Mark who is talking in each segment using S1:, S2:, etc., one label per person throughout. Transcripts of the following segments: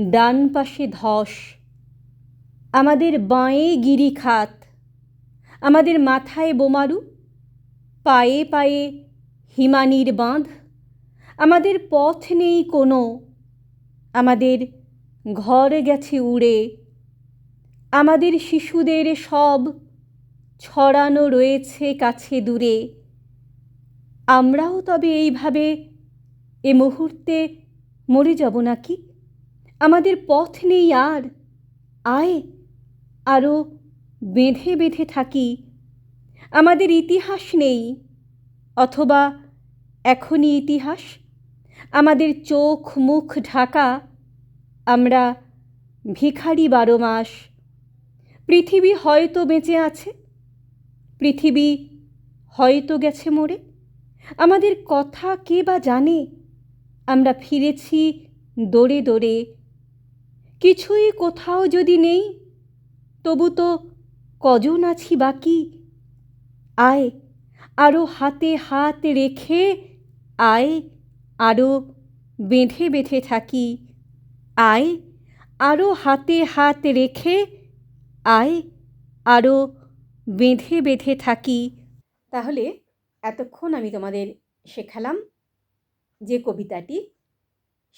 S1: ডান পাশে ধস। আমাদের বাঁয়ে গিরিখাত আমাদের মাথায় বোমারু। পায়ে পায়ে হিমানির বাঁধ। আমাদের পথ নেই কোনো। আমাদের ঘর গেছে উড়ে। আমাদের শিশুদের সব ছড়ানো রয়েছে কাছে দূরে। আমরাও তবে এইভাবে এ মুহূর্তে মরে যাব নাকি? আমাদের পথ নেই আর। আয় আরও বেঁধে বেঁধে থাকি। আমাদের ইতিহাস নেই, অথবা এখনই ইতিহাস। আমাদের চোখ মুখ ঢাকা, আমরা ভিখারি বারো মাস। পৃথিবী হয়তো বেঁচে আছে, পৃথিবী হয়তো গেছে মরে। আমাদের কথা কে বা জানে, আমরা ফিরেছি দৌড়ে দৌড়ে কিছুই কোথাও যদি নেই, তবু তো কজন আছি বাকি? আয় আরও হাতে হাত রেখে আয় আরও বেঁধে বেঁধে থাকি। আয় আরও হাতে হাত রেখে আয় আরও বেঁধে বেঁধে থাকি। তাহলে এতক্ষণ আমি তোমাদের শেখালাম যে কবিতাটি,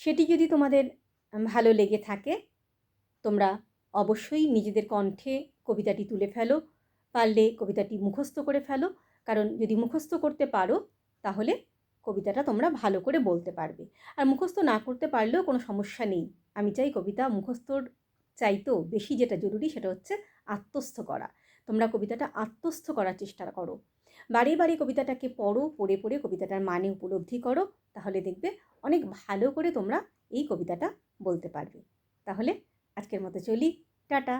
S1: সেটি যদি তোমাদের ভালো লেগে থাকে তোমরা অবশ্যই নিজেদের কণ্ঠে কবিতাটি তুলে ফেলো, পারলে কবিতাটি মুখস্থ করে ফেলো। কারণ যদি মুখস্থ করতে পারো, তাহলে কবিতাটা তোমরা ভালো করে বলতে পারবে। আর মুখস্থ না করতে পারলেও কোনো সমস্যা নেই। আমি চাই কবিতা মুখস্থর চাইতেও বেশি যেটা জরুরি সেটা হচ্ছে আত্মস্থ করা। তোমরা কবিতাটা আত্মস্থ করার চেষ্টা করো। বারে বারে কবিতাটাকে পড়ো, পড়ে পড়ে কবিতাটার মানে উপলব্ধি করো, তাহলে দেখবে অনেক ভালো করে তোমরা এই কবিতাটা বলতে পারবে। তাহলে আজকের মতো চলি টাটা।